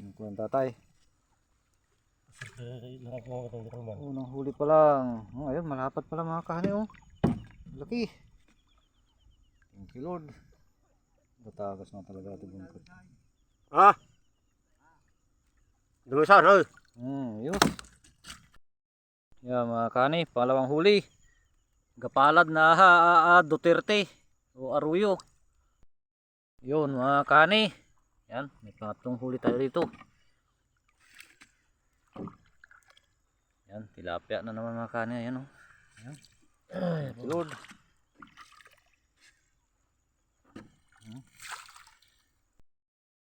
Ng tatay. Unang huli pa lang. Oh, ayun, malapat pala mga kahani oh. Laki. Thank you Lord. Batagas na talaga ito bungkot. Ah! Dumisan, oy! Hmm, yun. Yan mga kani, pangalawang huli. Gapalad na ha, ah, ah, Duterte o Arroyo. Yun mga kani. Yan, may pangatlong huli tayo dito. Yan, tilapia na naman mga kani. Ayan o. Yan. You, Lord.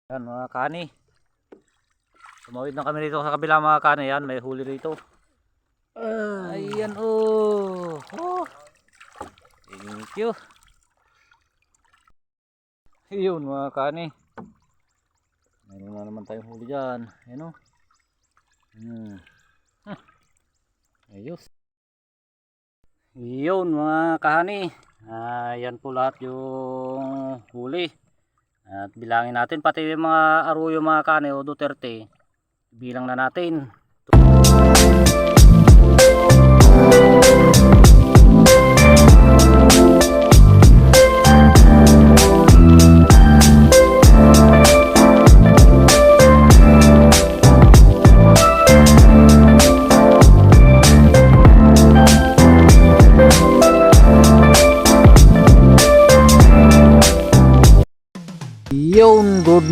Yan mga kani. Tumawid na kami dito sa kabila mga kani. Yan, may huli rito. Ayan oh. oh. Thank you. Yun mga kani. Na naman tayong huli dyan. Ayan oh. Hmm. Ayos. Yun mga kahani. Ayan po lahat yung huli. At bilangin natin pati yung mga aruyo mga kani o Duterte. Bilang na natin.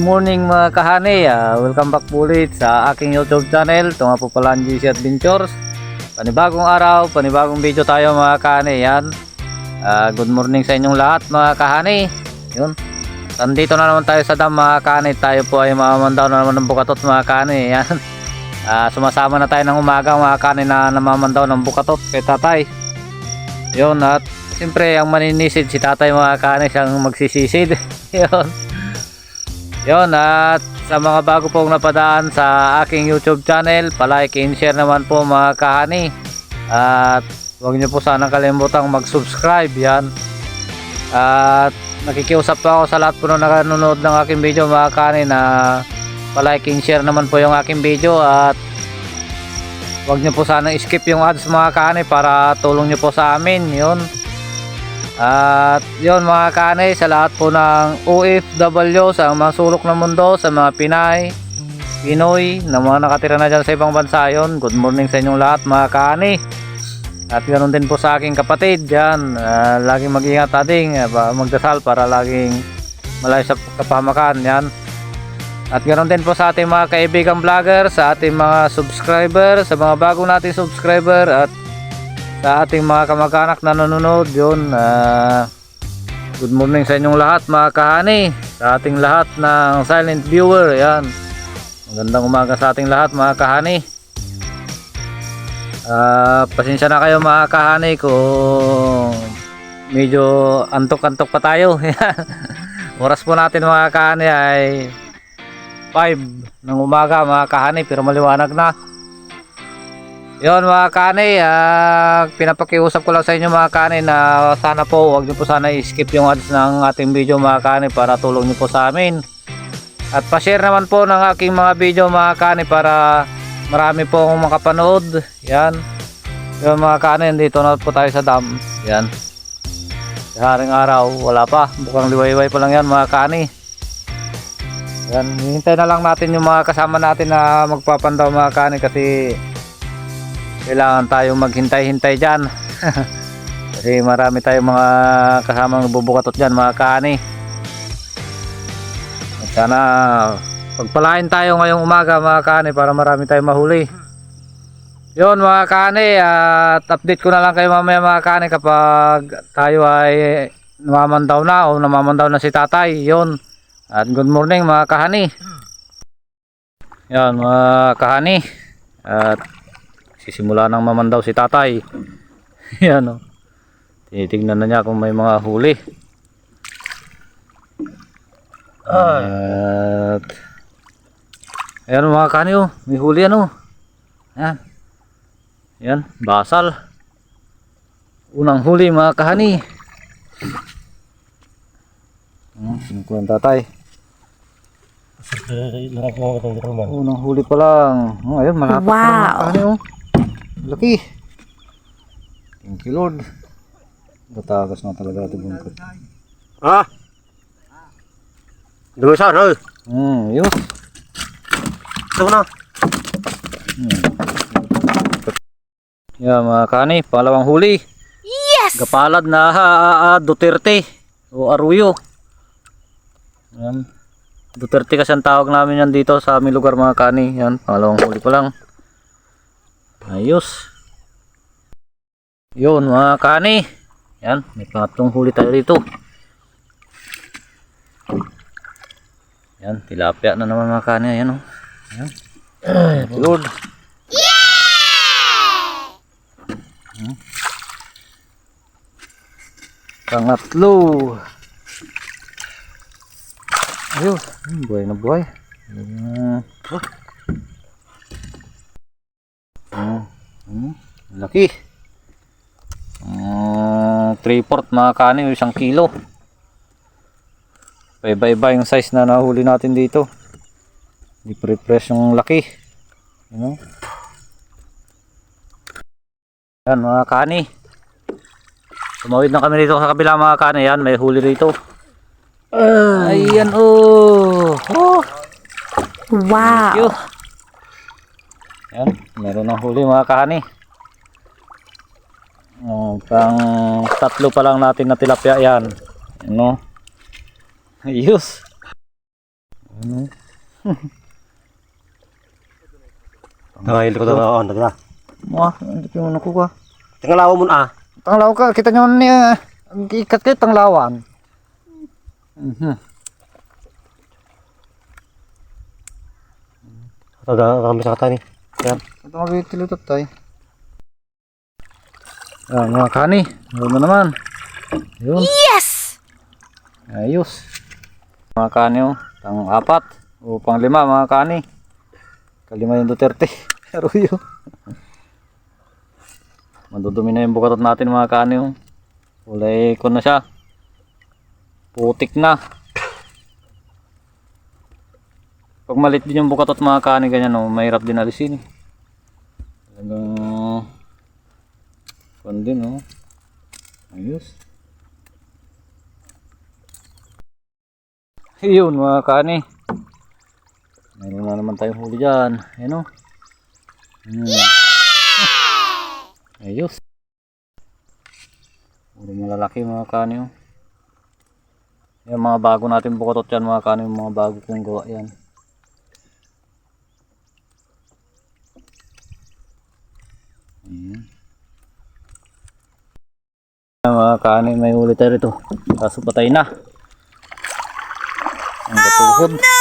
Morning mga kahani. Ah, welcome back po ulit sa aking YouTube channel. Ito nga po pala ang GC Adventures. Panibagong araw, panibagong video tayo mga kahani. Yan. Ah, good morning sa inyong lahat mga kahani. Yun. Nandito na naman tayo sa dam mga kahani. Tayo po ay mamamandaw na naman ng bukatot mga kahani. Yan. Ah, sumasama na tayo ng umaga mga kahani na namamandaw ng bukatot kay tatay. Yun at siyempre ang maninisid si tatay mga kahani siyang magsisisid. Yun. Yon at sa mga bago pong napadaan sa aking YouTube channel, palike and share naman po mga kahani. At huwag niyo po sanang kalimutang mag-subscribe yan. At nakikiusap po ako sa lahat po na nanonood ng aking video mga kahani na palike and share naman po yung aking video at huwag niyo po sanang skip yung ads mga kahani para tulong niyo po sa amin. Yun. At yon mga kanay sa lahat po ng OFW sa mga sulok ng mundo, sa mga Pinay, Pinoy, na mga nakatira na dyan sa ibang bansa yon. Good morning sa inyong lahat mga kanay. At ganoon din po sa aking kapatid dyan. ah, laging mag-ingat ating uh, magdasal para laging malayo sa kapamakan yan. At ganoon din po sa ating mga kaibigan vlogger, sa ating mga subscriber, sa mga bago nating subscriber at sa ating mga kamag-anak na nanonood yun ah, good morning sa inyong lahat mga kahani. Sa ating lahat ng silent viewer yan. Magandang umaga sa ating lahat mga kahani. Ah, pasensya na kayo mga kahani kung medyo antok-antok pa tayo. Oras po natin mga kahani ay 5 ng umaga mga kahani pero maliwanag na yon mga kanay, ah, pinapakiusap ko lang sa inyo mga kanay na sana po, wag niyo po sana i-skip yung ads ng ating video mga kanay para tulong niyo po sa amin. At pa-share naman po ng aking mga video mga kanay para marami po akong makapanood. Yan. Yung mga kanay, dito na po tayo sa dam. Yan. Sa haring araw, wala pa. Bukang liwayway pa lang yan mga kanay. Yan, hintay na lang natin yung mga kasama natin na magpapandaw mga kanay kasi kailangan tayong maghintay-hintay dyan. Kasi marami tayong mga kasamang bubukatot dyan mga kaani. At sana pagpalain tayo ngayong umaga mga kaani para marami tayong mahuli. Yon mga kaani at update ko na lang kayo mamaya mga kaani kapag tayo ay namamandaw na o namamandaw na si tatay. Yon at good morning mga kahani yon mga kahani at sisimula nang mamandaw si tatay. Yan o tinitignan na niya kung may mga huli. At ayan mga kani o may huli ano? Yan yan basal. Unang huli mga kahani. Hmm, kinukuha ng tatay. Unang huli pa lang. Oh, ayun, malapit Wow. na mga kaani oh. Laki. Thank you Lord. Batagas na talaga ito bungkot. Ah! Dumi saan, oy? Hmm, yun. Ito na. Yan mga kani, pangalawang huli. Yes! Gapalad na ha, ah, ah, Duterte o Arroyo. Yan. Duterte kasi ang tawag namin yan dito sa aming lugar mga kani. Yan, pangalawang huli pa lang. Ayos. Yun mga kani. Yan, may pangatlong huli tayo dito. Yan, tilapia na naman mga kani. Yan o. Yan. Thank you, Lord. Pangatlo. Ayun, buhay na buhay. Uh, uh, uh, laki. Uh, 3-4 mga kani, isang kilo. Iba-iba yung size na nahuli natin dito. Hindi pre-press yung laki. You know? Yan mga kani. Tumawid na kami dito sa kabila mga kani. Yan, may huli rito. Ayan oh. oh. Wow! Yan, meron ng huli mga kani. Oh, pang tatlo pa lang natin na tilapia yan. Ano? Ayos. Ano? Tangay ko na on, na. Mga, hindi ko ko ka. Tingalaw mo na. Tanglaw ka, kita nyo niya. Ang ikat kayo tanglawan. Mhm. Na kami sa katani. Yan. Ito magtilitot tayo. Yan mga kani. Meron na naman. Yun. Yes! Ayos. Mga kani oh. Pang apat. O pang lima mga kani. Kalima yung Duterte. Aruyo. Madudumi na yung bukatot natin mga kani oh. Kulay ko na siya. Putik na. Pag malit din yung bukatot mga kani ganyan oh, mahirap din alisin. Talagang Kwan din oh. Ayos. Yun mga kani. Meron na naman tayong huli dyan. Ayan o. Hmm. Ayos. Puro malalaki mga kani o. Yung mga bago natin bukotot yan mga kani. Mga bago kong gawa yan. Ayan. Mga kani may huli tayo rito. Kaso patay na. Ang katuhod. No!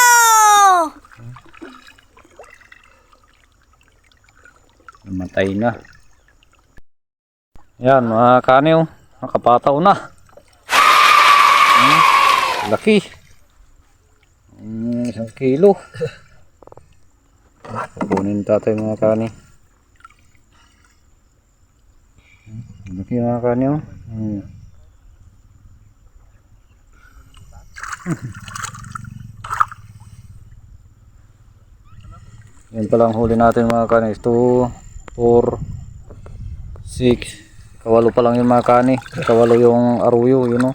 Namatay na. Yan mga kaniw. Nakapataw na. Hmm, laki. Hmm, isang kilo. Kukunin tatay mga kani. Hmm, Laki mga kaniw. Hmm. Yan palang huli natin mga kanis. 2, 4, 6. Kawalo pa lang yung mga kani. Kawalo yung aruyo, yun o.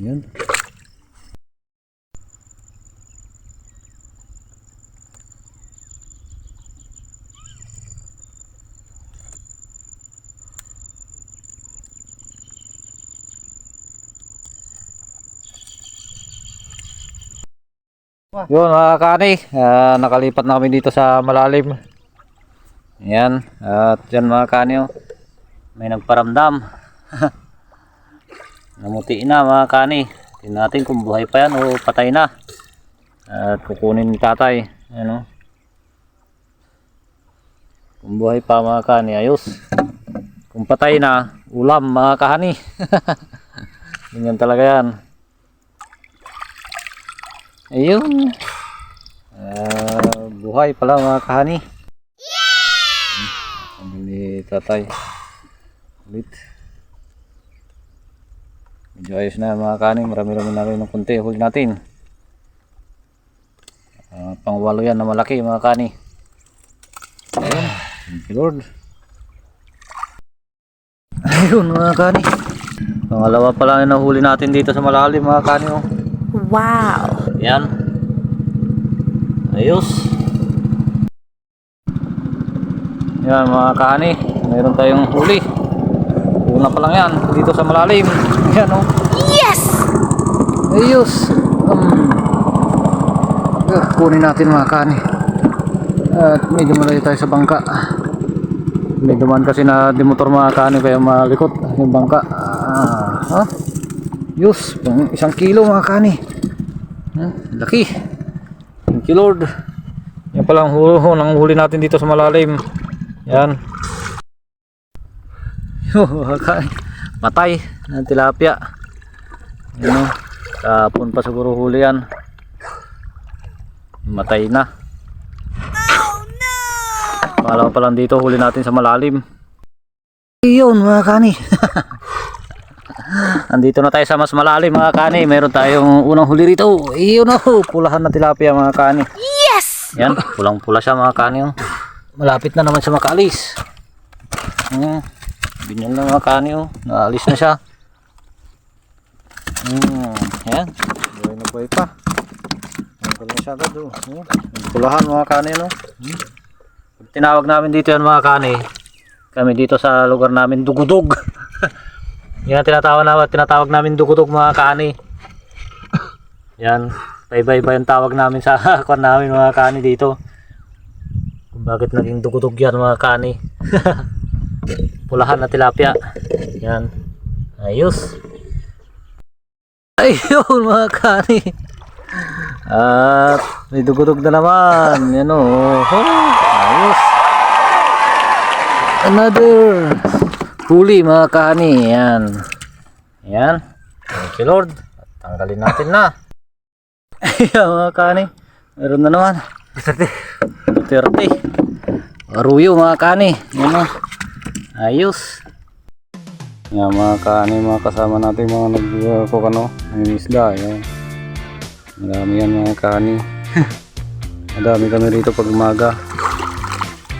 Ayan. Yun mga kani, ah, nakalipat na kami dito sa malalim. Ayan, at yan mga kani, oh. may nagparamdam. Namuti na mga kani. Tingnan natin kung buhay pa yan o patay na. At kukunin ni tatay. Ayan, oh. Kung buhay pa mga kani, ayos. Kung patay na, ulam mga kahani. Ganyan talaga yan. Ayun. Ah, buhay pala mga kahani. Yeah! Kami ni tatay. Ulit. Medyo ayos na mga kanin. Marami-rami na rin ng kunti. Huli natin. Ah, pangwalo yan na malaki mga kani. Ayun. Thank you Lord. Ayun mga kani. Pangalawa pa lang yung nahuli natin dito sa malalim mga kani. Oh. Wow. Yan. Ayos. Yan mga kani. Mayroon tayong huli. Una pa lang yan. Dito sa malalim. Yan oh. Yes! Ayos. Um, uh, kunin natin mga kani. At medyo malayo tayo sa bangka. May duman kasi na dimotor mga kani kaya malikot yung bangka. Ah, ha? Yus, pang isang kilo mga kani. Laki. Thank you Lord. Yan palang huli, nang huli natin dito sa malalim. Yan. Matay ng tilapia. Ano? Kapon pa siguro huli yan. Matay na. Oh no! Pangalawa pa lang dito, huli natin sa malalim. Yun mga kani. Andito na tayo sa mas malalim mga kani. Meron tayong unang huli rito. Iyon oh, pulahan na tilapia mga kani. Yes! Yan, pulang-pula siya mga kani. oh. Malapit na naman siya makaalis. Hmm. Binyan na mga kani. Oh. Naalis na siya. Hmm. Yan. Buhay na buhay pa. Ang na siya agad. Oh. Hmm. Pulahan mga kani. No? Hmm. Tinawag namin dito yan mga kani. Kami dito sa lugar namin dugudog. yan ang tinatawag namin, tinatawag namin dugudog mga kani. Yan. Bye-bye ba yung tawag namin sa kwan namin mga kani dito. Kung bakit naging dugudog yan mga kani. Pulahan na tilapia. Yan. Ayos. Ayun mga kani. At may dugudog na naman. Yan o. Oh, ayos. Another huli mga kani. Yan. Yan. Thank you Lord. Tanggalin natin na. Ayan mga kani. Meron na naman. Duterte. Aruyo mga kani. Yan o. Ayos. Yan mga kani, mga kasama natin mga nagkukano, ano, ng isda. Yan. Marami yan mga kani. Madami kami rito pag umaga.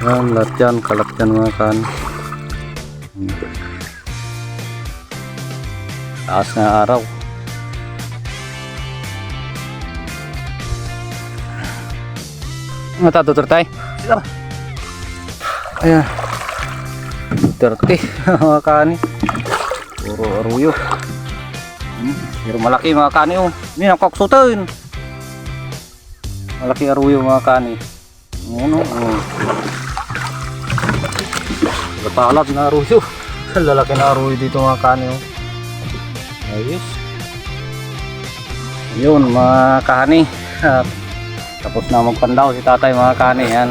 Yan, lahat yan, kalat yan mga kani. Taas na araw. Ano ta, Duterte? Sige Ayan. Duterte, mga kani. Puro aruyo. Hmm, Pero malaki mga kani oh. Hindi na kaksutin. Malaki aruyo mga kani. Ano? Oh. Lapalap na aruyo. Lalaki na aruyo dito mga kani oh. Ayos. Yun mga. At tapos na magpandaw si tatay mga kani yan.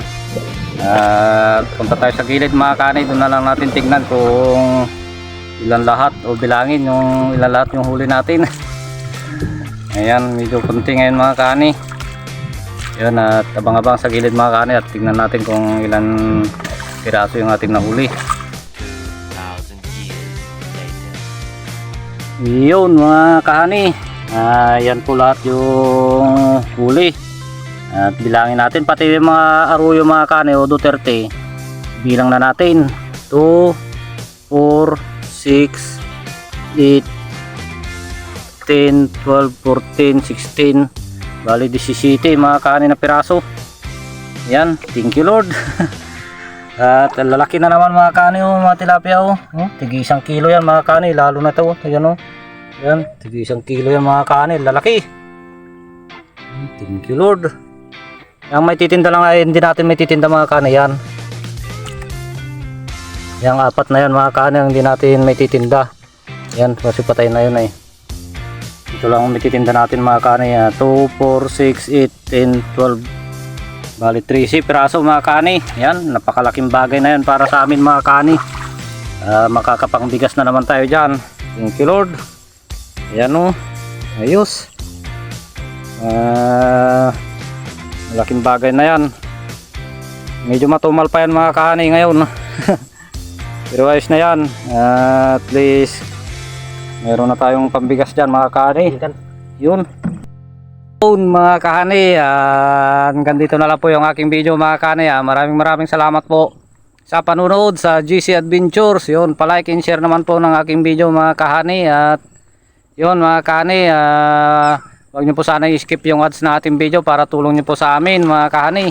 At punta tayo sa gilid mga kani. Doon na lang natin tignan kung ilan lahat o bilangin yung ilan lahat yung huli natin ayan medyo kunti ngayon mga kani yun at abang-abang sa gilid mga kani at tignan natin kung ilan piraso yung ating nahuli. Yun mga kahani. Ah, yan po lahat yung huli. At bilangin natin pati yung mga aruyo mga kani o Duterte bilang na natin. 2 4 6 8 10 12 14 16 bali 17 mga kanin na piraso. Yan thank you lord at lalaki na naman mga kani oh, mga tilapia oh. oh tigi isang kilo yan mga kani lalo na to oh. yan oh yan tigi isang kilo yan mga kani lalaki Hmm, thank you lord ang may titinda lang ay hindi natin may titinda mga kani yan Yang apat na yan mga kaanang hindi natin may titinda. Yan, kasi patay na yun eh. Ito lang ang may titinda natin mga kaanay. 2, 4, 6, 8, 10, 12. Bali 13 piraso mga kaanay. Yan, napakalaking bagay na yan para sa amin mga kaanay. Uh, makakapangbigas na naman tayo dyan. Thank you Lord. Yan o. Ayos. Ah, malaking bagay na yan. Medyo matumal pa yan mga kaanay ngayon. Pero ayos na yan. Ah, at least Meron na tayong pambigas dyan mga kani. Kan. Yun. Mga kahani, ah, hanggang na lang po yung aking video mga kahani. ah. Maraming maraming salamat po sa panunood sa GC Adventures. Yun, palike and share naman po ng aking video mga kahani. At yun mga kahani, ah, huwag niyo po sana i-skip yung ads na ating video para tulong niyo po sa amin mga kahani.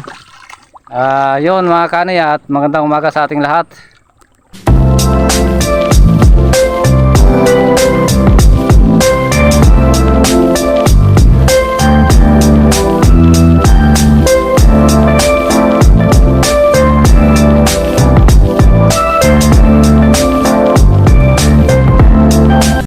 Ah, yun mga kahani at magandang umaga sa ating lahat.